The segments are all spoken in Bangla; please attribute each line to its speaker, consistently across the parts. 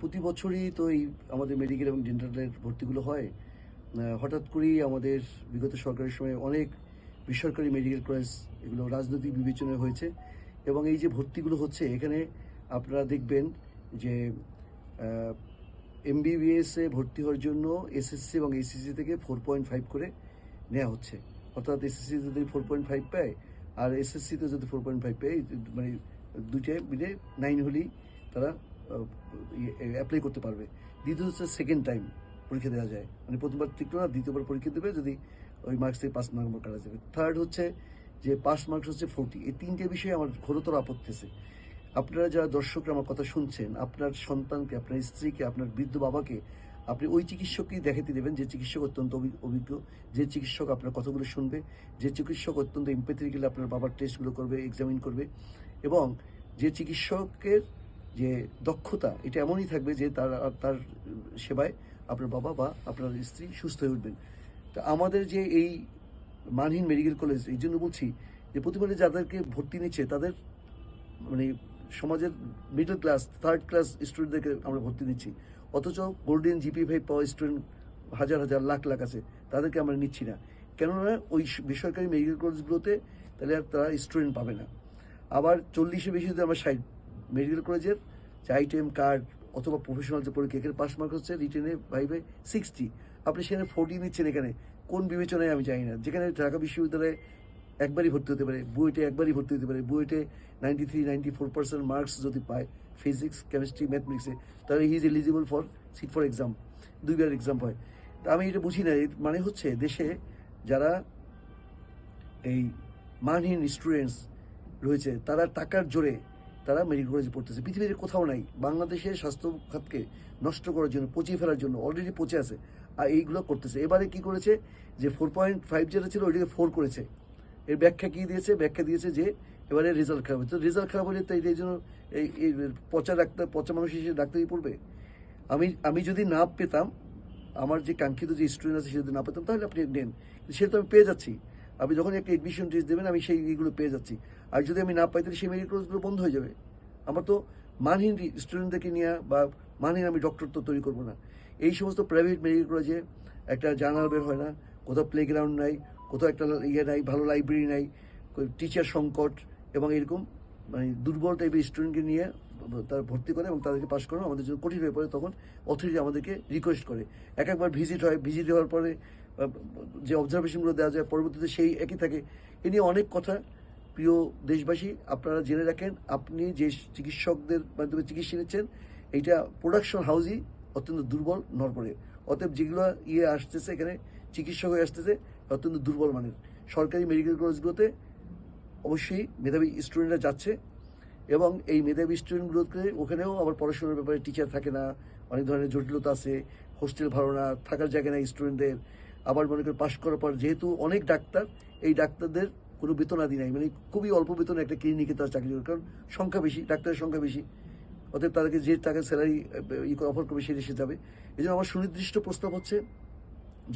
Speaker 1: প্রতি বছরই তো এই আমাদের মেডিকেল এবং ডেন্টালের ভর্তিগুলো হয়। হঠাৎ করেই আমাদের বিগত সরকারের সময় অনেক বেসরকারি মেডিকেল কলেজ এগুলো রাজনৈতিক বিবেচনায় হয়েছে এবং এই যে ভর্তিগুলো হচ্ছে, এখানে আপনারা দেখবেন যে এমবিবিএস ভর্তি হওয়ার জন্য এসএসসি এবং এসএসসি থেকে ফোর পয়েন্ট ফাইভ করে নেওয়া হচ্ছে। অর্থাৎ এসএসসি যদি ফোর পয়েন্ট ফাইভ পায় আর এসএসসিতে যদি ফোর পয়েন্ট ফাইভ পায় মানে দুইটায় মিলে নাইন হলেই তারা অ্যাপ্লাই করতে পারবে। দ্বিতীয় হচ্ছে সেকেন্ড টাইম পরীক্ষা দেওয়া যায়। মানে প্রথমবার ঠিক না, দ্বিতীয়বার পরীক্ষা দেবে, যদি ওই মার্কস থেকে পাস নাম্বার কাটা যাবে। থার্ড হচ্ছে যে পাস মার্কস হচ্ছে ফোরটি এই তিনটে বিষয়ে আমার ঘোরতর আপত্তি আছে। আপনারা যারা দর্শকরা আমার কথা শুনছেন, আপনার সন্তানকে, আপনার স্ত্রীকে, আপনার বৃদ্ধ বাবাকে, আপনি ওই চিকিৎসককেই দেখাতে দেবেন যে চিকিৎসক অত্যন্ত অভি- অভিজ্ঞ। যে চিকিৎসক আপনার কথাগুলো শুনবে, যে চিকিৎসক অত্যন্ত এমপ্যাথিক্যালি আপনার বাবার টেস্টগুলো করবে এক্সামিন করবে এবং যে চিকিৎসকের যে দক্ষতা, এটা এমনই থাকবে যে তার তার সেবায় আপনার বাবা বা আপনার স্ত্রী সুস্থ হয়ে উঠবেন। তা আমাদের যে এই মানহীন মেডিকেল কলেজ, এই জন্য বলছি যে প্রতিবারে যাদেরকে ভর্তি নিচ্ছে, তাদের মানে সমাজের মিডল ক্লাস থার্ড ক্লাস স্টুডেন্টদেরকে আমরা ভর্তি নিচ্ছি। অথচ গোল্ডেন জিপি ফাইভ পাওয়া স্টুডেন্ট হাজার হাজার, লাখ লাখ আছে, তাদেরকে আমরা নিচ্ছি না। কেননা ওই বেসরকারি মেডিকেল কলেজগুলোতে তাহলে আর তারা স্টুডেন্ট পাবে না। আবার চল্লিশে বেশি যদি আমরা সাইড মেডিকেল কলেজের যে আইটেম কার্ড অথবা প্রফেশনাল যে পরীক্ষা, এখানে পাস মার্ক হচ্ছে, রিটেনে ভাইবে সিক্সটি আপনি সেখানে ফোর্টি নিচ্ছেন এখানে। কোন বিবেচনায় আমি জানি না। যেখানে ঢাকা বিশ্ববিদ্যালয়ে একবারই ভর্তি হতে পারে, বুয়েটে একবারই ভর্তি হতে পারে, বুয়েটে ninety three ninety four percent marks যদি পায় ফিজিক্স কেমিস্ট্রি ম্যাথমেটিক্সে তাহলে he is eligible for seat for exam দুইবার এক্সাম হয়। তা আমি এটা বুঝি না। মানে হচ্ছে দেশে যারা এই মানহীন স্টুডেন্টস রয়েছে, তারা টাকার জোরে তারা মেডিকেল কলেজে পড়তেছে। পৃথিবীর কোথাও নাই। বাংলাদেশের স্বাস্থ্য খাতকে নষ্ট করার জন্য, পচিয়ে ফেলার জন্য অলরেডি পচে আছে। আর এইগুলো করতেছে। এবারে কি করেছে? যে ফোর পয়েন্ট ফাইভ যেটা ছিল, ওইটাকে ফোর করেছে। এর ব্যাখ্যা কি দিয়েছে? ব্যাখ্যা দিয়েছে যে এবারে রেজাল্ট খারাপ হচ্ছে রেজাল্ট খারাপ হলে তাই এই জন্য এই পচা ডাক্তার, পচা মানুষ হিসেবে ডাক্তারই পড়বে? আমি আমি যদি না পেতাম, আমার যে কাঙ্ক্ষিত যে স্টুডেন্ট আছে, সে যদি না পেতাম, তাহলে আপনি নেন। সেটা তো আমি পেয়ে যাচ্ছি। আপনি যখন একটা এডমিশন টেস্ট দেবেন, আমি সেই এগুলো পেয়ে যাচ্ছি। আর যদি আমি না পাই, তাহলে সেই মেডিকেল কোর্সগুলো বন্ধ হয়ে যাবে। আমার তো মানহীন স্টুডেন্টদেরকে নিয়ে বা মানহীন আমি ডক্টর তো তৈরি করব না। এই সমস্ত প্রাইভেট মেডিকেল কলেজে একটা জার্নাল বের হয় না। কোথাও প্লেগ্রাউন্ড নাই, কোথাও একটা ইয়ে নাই, ভালো লাইব্রেরি নাই টিচার সংকট এবং এরকম মানে দুর্বল টাইপের স্টুডেন্টকে নিয়ে তারা ভর্তি করে এবং তাদেরকে পাশ করানো আমাদের জন্য কঠিন হয়ে পড়ে। তখন অথরিটি আমাদেরকে রিকোয়েস্ট করে। এক একবার ভিজিট হয় ভিজিট হওয়ার পরে যে অবজারভেশনগুলো দেওয়া যায়, পরবর্তীতে সেই একই থাকে। এ নিয়ে অনেক কথা। প্রিয় দেশবাসী, আপনারা জেনে রাখেন, আপনি যে চিকিৎসকদের মাধ্যমে চিকিৎসা নিচ্ছেন, এইটা প্রোডাকশন হাউসই অত্যন্ত দুর্বল নরপরে। অতএব যেগুলো ইয়ে আসতেছে এখানে, চিকিৎসক হয়ে আসতেছে, অত্যন্ত দুর্বল মানের। সরকারি মেডিকেল কলেজগুলোতে অবশ্যই মেধাবী স্টুডেন্টরা যাচ্ছে এবং এই মেধাবী স্টুডেন্টগুলোকে ওখানেও আবার পড়াশোনার ব্যাপারে টিচার থাকে না, অনেক ধরনের জটিলতা আছে হোস্টেল ভালো না, থাকার জায়গা নেই স্টুডেন্টদের আবার মনে করে পাশ করার পর যেহেতু অনেক ডাক্তার, এই ডাক্তারদের কোনো বেতনাদি নাই। মানে খুবই অল্প বেতনে একটা ক্লিনিকে তারা চাকরি করে, কারণ সংখ্যা বেশি, ডাক্তারের সংখ্যা বেশি। অতএব তাদেরকে যে টাকা স্যালারি অফার করবে সে দেশে যাবে। এই জন্য আমার সুনির্দিষ্ট প্রস্তাব হচ্ছে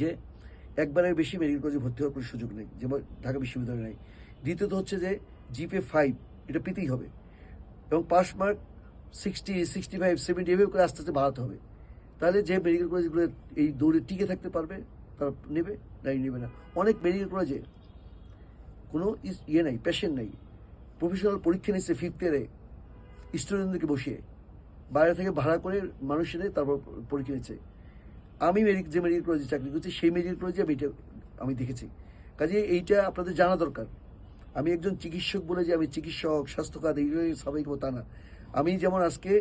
Speaker 1: যে একবারের বেশি মেডিকেল কলেজে ভর্তি হওয়ার কোনো সুযোগ নেই যেমন ঢাকা বিশ্ববিদ্যালয়ে নেই। দ্বিতীয়ত হচ্ছে যে জিপে ফাইভ এটা পেতেই হবে। এবং pass mark sixty sixty five seventy এভাবে করে আস্তে আস্তে বাড়াতে হবে। তাহলে যে মেডিকেল কলেজগুলো এই দৌড়ে টিকে থাকতে পারবে তারা নেবে নাই নেবে না। অনেক মেডিকেল কলেজে কোনো ইয়ে নাই পেশেন্ট নাই। প্রফেশনাল পরীক্ষা নিচ্ছে ফিফথ ইয়ারে স্টুডেন্টদেরকে বসিয়ে। বাইরে থেকে ভাড়া করে মানুষ এনে তারপর পরীক্ষা নিচ্ছে। আমি মেডিকেল যে মেডিকেল কলেজে চাকরি করছি, সেই মেডিকেল কলেজে আমি এটা, আমি দেখেছি। কাজে এইটা আপনাদের জানা দরকার। আমি একজন চিকিৎসক বলে যে আমি চিকিৎসক স্বাস্থ্যখাত এইগুলোই স্বাভাবিক হব তা না। আমি যেমন আজকে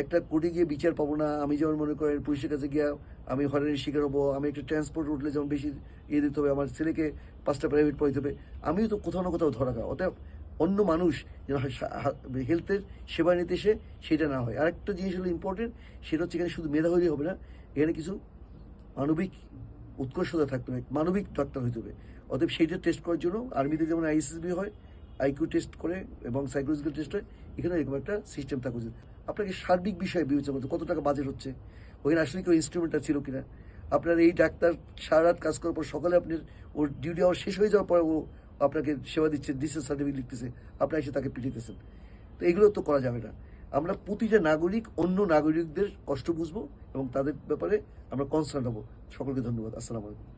Speaker 1: একটা কোর্টে গিয়ে বিচার পাবো না, আমি যেমন মনে করেন পুলিশের কাছে গিয়ে আমি হয়রানির শিকার হব, আমি একটা ট্রান্সপোর্ট উঠলে যেমন বেশি ইয়ে দিতে হবে, আমার ছেলেকে পাঁচটা প্রাইভেট পড়াইতে হবে, আমিও তো কোথাও না কোথাও ধরা খাওয়া অতএব অন্য মানুষ যেন হেলথের সেবা নিতে এসে সেটা না হয়। আরেকটা জিনিস হলো ইম্পর্টেন্ট সেটা হচ্ছে এখানে শুধু মেধা হলেই হবে না, এখানে কিছু মানবিক উৎকর্ষতা থাকতে হবে, মানবিক ডাক্তার হইতে হবে। অতএব সেইটা টেস্ট করার জন্য আর্মিতে যেমন আইসিসবি হয় আইকিউ টেস্ট করে এবং সাইকোলজিক্যাল টেস্ট হয়, এখানে এরকম একটা সিস্টেম থাকা উচিত। আপনাকে সার্বিক বিষয়ে বিবেচনা করতে কত টাকা বাজেট হচ্ছে? ওখানে রাসায়নিক ইনস্ট্রুমেন্টটা ছিল কিনা। আপনার এই ডাক্তার সারা রাত কাজ করার পর সকালে আপনার ওর ডিউটি আওয়ার শেষ হয়ে যাওয়ার পর ও আপনাকে সেবা দিচ্ছে ডিসেস সার্টিফিকেট লিখতেছে, আপনি এসে তাকে পিটিতেছেন তো এগুলো তো করা যাবে না। আমরা প্রতিটা নাগরিক, অন্য নাগরিকদের কষ্ট বুঝব এবং তাদের ব্যাপারে আমরা কনসার্ন হব। সকলকে ধন্যবাদ। আসসালামু আলাইকুম।